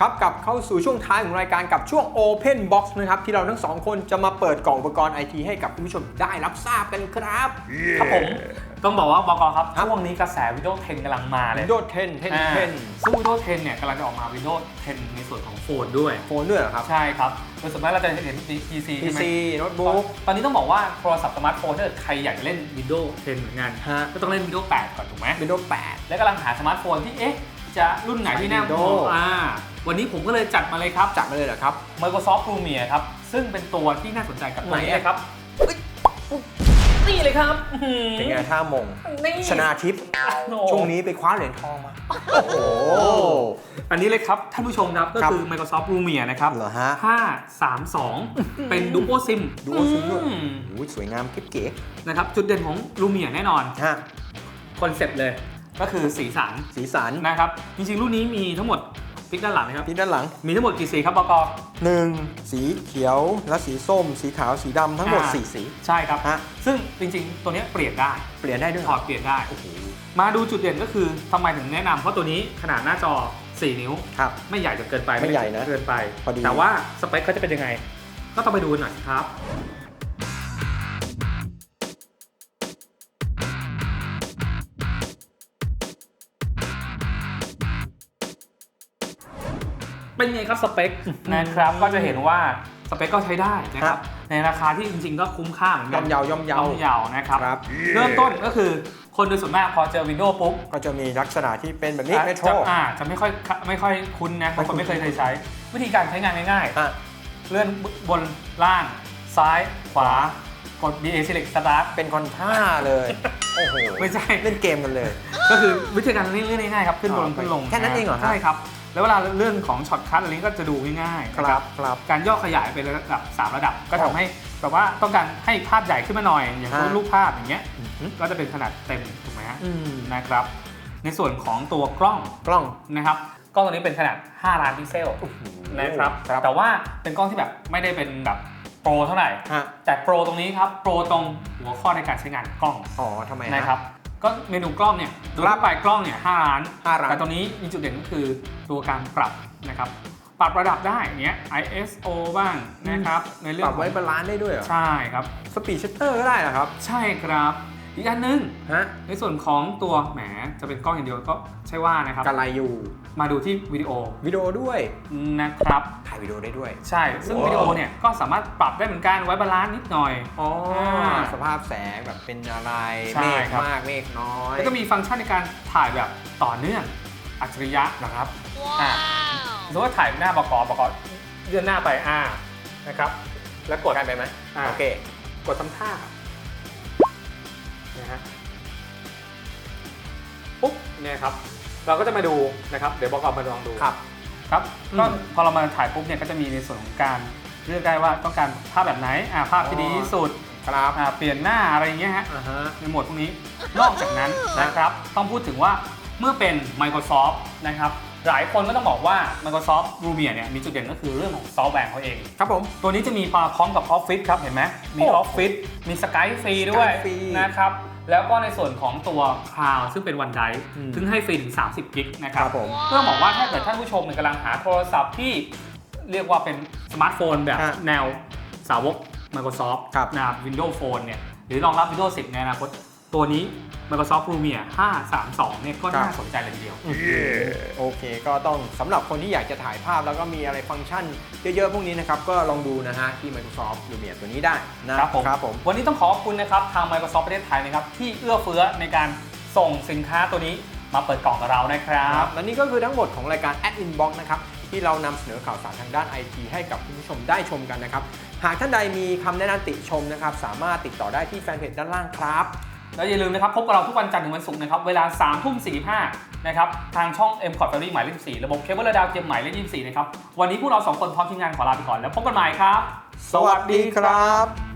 ครับกลับเข้าสู่ช่วงท้ายของรายการกับช่วง Open Box นะครับที่เราทั้งสองคนจะมาเปิดกล่องอุปกรณ์ไอทีให้กับคุณผู้ชมได้รับทราบกันครับ ครับผม ต้องบอกว่าบกครับครับ ช่วงนี้กระแส Windows 10กำลังมาเลย Windows 10 10อ่า10ซึ่ง Windows 10เนี่ยกำลังจะออกมา Windows 10ในส่วนของโฟนด้วย โฟนด้วยเหรอครับ ใช่ครับโดยส่วนมากเราจะเห็น PC ใช่ไหม PC โน้ตบุ๊กตอนนี้ต้องบอกว่าโทรศัพท์สมาร์ทโฟนถ้าเกิดใครอยากจะเล่น Windows 10เหมือนกันฮะก็ต้องเล่น Windows 8ก่อนถูกไหม Windows และกำลังหาสมาร์ทโฟนที่เอ๊ะจะรุ่นไหนที่น่า Windows อ่า วันนี้ผมก็เลยจัดมาเลยครับ8จัดมาเลยเหรอครับ Microsoft Lumia ครับ ซึ่งเป็นตัวที่น่าสนใจกับตัวนี้ไหนอะเลยครับ นี่เลยครับอื้อหือเป็นไงท่ามง นี่ชนาทิพย์โอ้ช่วงนี้ไปคว้าเหรียญทองมา โอ้โห อันนี้เลยครับท่านผู้ชมครับก็ครับคือ Microsoft Lumia นะครับเหรอฮะ 532 เป็น Duo SIM Duo SIM ด้วยอืมโอ้ยสวยงามเก๋นะครับจุดเด่นของ Lumia แน่นอนๆฮะคอนเซปต์เลย ก็คือสีสันสีสันนะครับ จริงๆ รุ่นนี้มีทั้งหมด พลิกด้านหลังนะครับที่ด้านหลังมีทั้งหมดกี่สีครับบกหนึ่งสีเขียวและสีส้ม สีขาวสีดำทั้งหมดอ่าสี่สี ใช่ครับ ฮะ ซึ่งจริงๆ ตัวเนี้ยเปลี่ยนได้เปลี่ยนได้ด้วยถอดเปลี่ยนได้มาดูจุดเด่นก็คือทำไมถึงแนะนำเพราะตัวนี้ขนาดหน้าจอ 4 นิ้ว ครับ ไม่ใหญ่จนเกินไปไม่ใหญ่นะเล็กเกินไป พอดี แต่ว่าสเปคเขาจะเป็นยังไง ก็ต้องไปดูกันหน่อยครับ เป็นไงครับสเปคนะครับก็จะเห็นว่าสเปคก็ใช้ได้นะครับในราคาที่จริงๆก็คุ้มค่าเหมือนย่กัอมเยาย่อมเยาย่อมเยาวนะครับครับเริ่มต้นก็คือคนโดยส่วนมากพอเจอ Windows ปุ๊บ ก็จะมีลักษณะที่เป็นแบบนี้อะเมโทรจะอ่าจะไม่ค่อยไม่ค่อยคุ้นนะบางคนไม่ไม่คุ้เคนยเคยใช้ วิธีการใช้งานง่ายฮะๆเลื่อนบนล่างซ้ายขวากด BA Select Start เป็นคอนท่าเลย โอ้โห ไม่ใช่ เล่นเกมกันเลย ก็คือวิธีการเลื่อนเลื่อนง่ายๆครับ ขึ้นลอ๋งอขึ้นลง แค่นั้นเองเหรอครับใช่ครับ แล้วเวลาเลื่อนของช็อตคัทอะไรนี้ก็จะดูง่ายๆคนะรับครับการย่อขยายเป็นระดับ 3 ระดับ ก็ครัทำบให้แบบว่าต้องการให้ภาพใหญ่ขึ้นมาหน่อย อย่างเช่นฮะรูปภาพอย่างเงี้ยอื้อหือก็จะเป็นขนาดเต็มถูกไหมฮะอืมนะครับ ในส่วนของตัวกล้องกล้อง นะครับกล้องตัวนี้เป็นขนาด 5 ล้านพิกเซลนะครับ ครับ แต่ว่าเป็นกล้องที่แบบไม่ได้เป็นแบบโปรเท่าไหร่ ฮะแต่โปรตรงนี้ครับโปรตรงหัวข้อในการใช้งานกล้องอ๋อทำไมฮ นะครับ ก็เมนูกล้องเนี่ยโดยครัทั่บวไปกล้องเนี่ย5ล้าน ห้าล้าน แต่ตัวนี้มีจุดเด่นก็คือตัวการปรับนะครับ ปรับระดับได้อย่างเงี้ย ISO บ้างนะครับในเรื่อปงรับไว้บาลานซ์ได้ด้วยเหรอ ใช่ครับ สปีดชัตเตอร์ก็ได้เหรอครับ ใช่ครับ อีกอันหนึง ฮะในส่วนของตัวแหมจะเป็นกล้องอย่างเดียวก็ใช่ว่านะครับกาไลอยู่มาดูที่วิดีโอวิดีโอด้วยนะครับ ถ่ายวิดีโอได้ด้วย ใช่ ซึ่งว้าว วิดีโอเนี่ยก็สามารถปรับได้เหมือนกันไว้บาลานซ์นิดหน่อย อ๋ออ่าสภาพแสงแบบเป็นอะไรใช่เมฆครับ มากเมฆน้อยแล้วก็มีฟังก์ชันในการถ่ายแบบต่อเนื่องอัจฉริยะนะครับอ่าสมมติว่าถ่ายหน้าบกบกเลื่อนหน้าไปอ่านะครับ แล้วกด ใกล้ไปไหมอ่า โอเค กดทำท่า นะฮะปุ๊บเนี่ยครับเราก็จะมาดูนะครับ เดี๋ยวบอกมาลองดู ครับครับก็อืมพอเรามาถ่ายปุ๊บเนี่ยก็จะมีในส่วนของการเลือกได้ว่าต้องการภาพแบบไหนอ่าภาพที่อ๋อ ดีที่สุดครับอ่าเปลี่ยนหน้าอะไรอย่างเงี้ยฮะ อ่าฮะ ในหมวดพวกนี้ นอกจากนั้นนะครับ ต้องพูดถึงว่าเมื่อเป็น Microsoft นะครับ หลายคนก็ต้องบอกว่า Microsoft Lumia เนี่ยมีจุดเด่นก็คือเรื่องของซอฟต์แวร์เขาเอง ครับผม ตัวนี้จะมีมาพร้อมกับ Office ครับ เห็นไหม มี โอ้ Office มี Skype ฟรีด้วย Skype ฟรีนะครับ แล้วก็ในส่วนของตัว Cloud ซึ่งเป็น OneDrive อืม ซึ่งให้ฟรีถึง 30 กิกนะคครัรับบผม เพื่อบอกว่าถ้าเกิดท่านผู้ชมเนี่ยกำลังหาโทรศัพท์ที่เรียกว่าเป็นสมาร์ทโฟนแบบฮะแนวสาวก Microsoft ครับ นะครับ Windows Phone เนี่ยหรือรองรับ Windows 10 ในอนาคต ตัวนี้ Microsoft Lumia 532 เนี่ยก็น่าสนใจเลยทีเดียว โอเค ก็ต้องสำหรับคนที่อยากจะถ่ายภาพแล้วก็มีอะไรฟังก์ชันเยอะๆ พวกนี้นะครับ ก็ลองดูนะฮะที่ Microsoft Lumia ตัวนี้ได้นะครับผมครับผม วันนี้ต้องขอบคุณนะครับ ทาง Microsoft ประเทศไทยนะครับ ที่เอื้อเฟื้อในการส่งสินค้าตัวนี้มาเปิดกล่องกับเรานะครับ และนี่ก็คือทั้งหมดของรายการ Ad Inbox นะครับที่เรานำเสนอข่าวสารทางด้าน IT ให้กับคุณผู้ชมได้ชมกันนะครับ หากท่านใดมีคำแนะนำติชมนะครับ สามารถติดต่อได้ที่แฟนเพจด้านล่างครับ แล้วอย่าลืมนะครับพบกับเราทุกวันจันทร์ถึงวันศุกร์นะครับเวลา3ทุ่ม45นะครับทางช่อง m c o t Family หมายเลข14ระบบเคเบิลระดาวเทียมหมายเลข24นะครับวันนี้พวกเราสองคนพร้อมทีมงานขอลาไปก่อนแล้วพบกันใหม่ครับ สวัสดีครับ